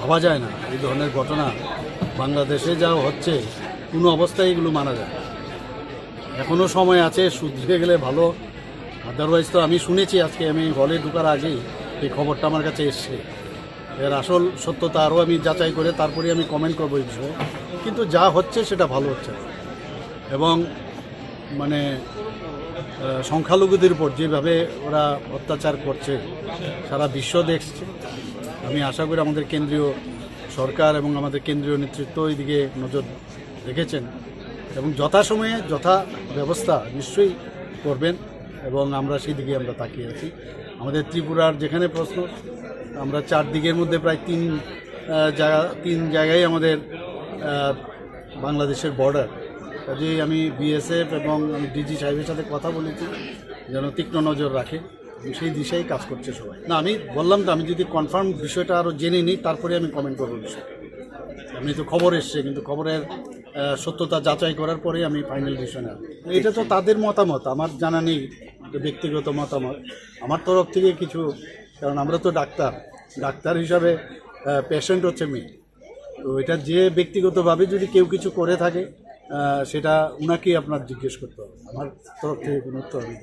ভাবা যায় না। এই ধরনের ঘটনা বাংলাদেশে যা হচ্ছে, কোনো অবস্থায় এগুলো মানা যায়। এখনও সময় আছে শুধরে গেলে ভালো। আদারওয়াইজ তো আমি শুনেছি আজকে, আমি হলে ঢোকার আগেই এই খবরটা আমার কাছে এসছে। এর আসল সত্যতা আরও আমি যাচাই করে তারপরে আমি কমেন্ট করব এই বিষয়ে। কিন্তু যা হচ্ছে সেটা ভালো হচ্ছে এবং মানে সংখ্যালঘুদের উপর যেভাবে ওরা অত্যাচার করছে, সারা বিশ্ব দেখছে আমি আশা করি আমাদের কেন্দ্রীয় সরকার এবং আমাদের কেন্দ্রীয় নেতৃত্ব এইদিকে নজর রেখেছেন এবং যথাসময়ে যথা ব্যবস্থা নিশ্চয়ই করবেন এবং আমরা সেই দিকে আমরা তাকিয়ে আছি। আমাদের ত্রিপুরার যেখানে প্রশ্ন, আমরা চার দিকের মধ্যে প্রায় তিন জায়গা, তিন জায়গায় আমাদের বাংলাদেশের বর্ডার কাজেই আমি বিএসএফ এবং আমি ডিজি সাহেবের সাথে কথা বলেছি, যেন তীক্ষ্ণ নজর রাখে। সেই দিশাই কাজ করছে সবাই। না, আমি বললাম তো, আমি যদি কনফার্ম বিষয়টা আরও জেনে নিই, তারপরে আমি কমেন্ট করব বিষয় এমনি তো খবর এসছে, কিন্তু খবরের সত্যতা যাচাই করার পরে আমি ফাইনাল ডিসিশন এটা তো তাদের মতামত, আমার জানা নেই ব্যক্তিগত মতামত। আমার তরফ থেকে কিছু, কারণ আমরা তো ডাক্তার ডাক্তার হিসাবে পেশেন্ট হচ্ছে মেয়ে। তো এটা যে ব্যক্তিগতভাবে যদি কেউ কিছু করে থাকে সেটা উনাকেই আপনার জিজ্ঞেস করতে হবে। আমার তরফ থেকে কোনো উত্তর আমি।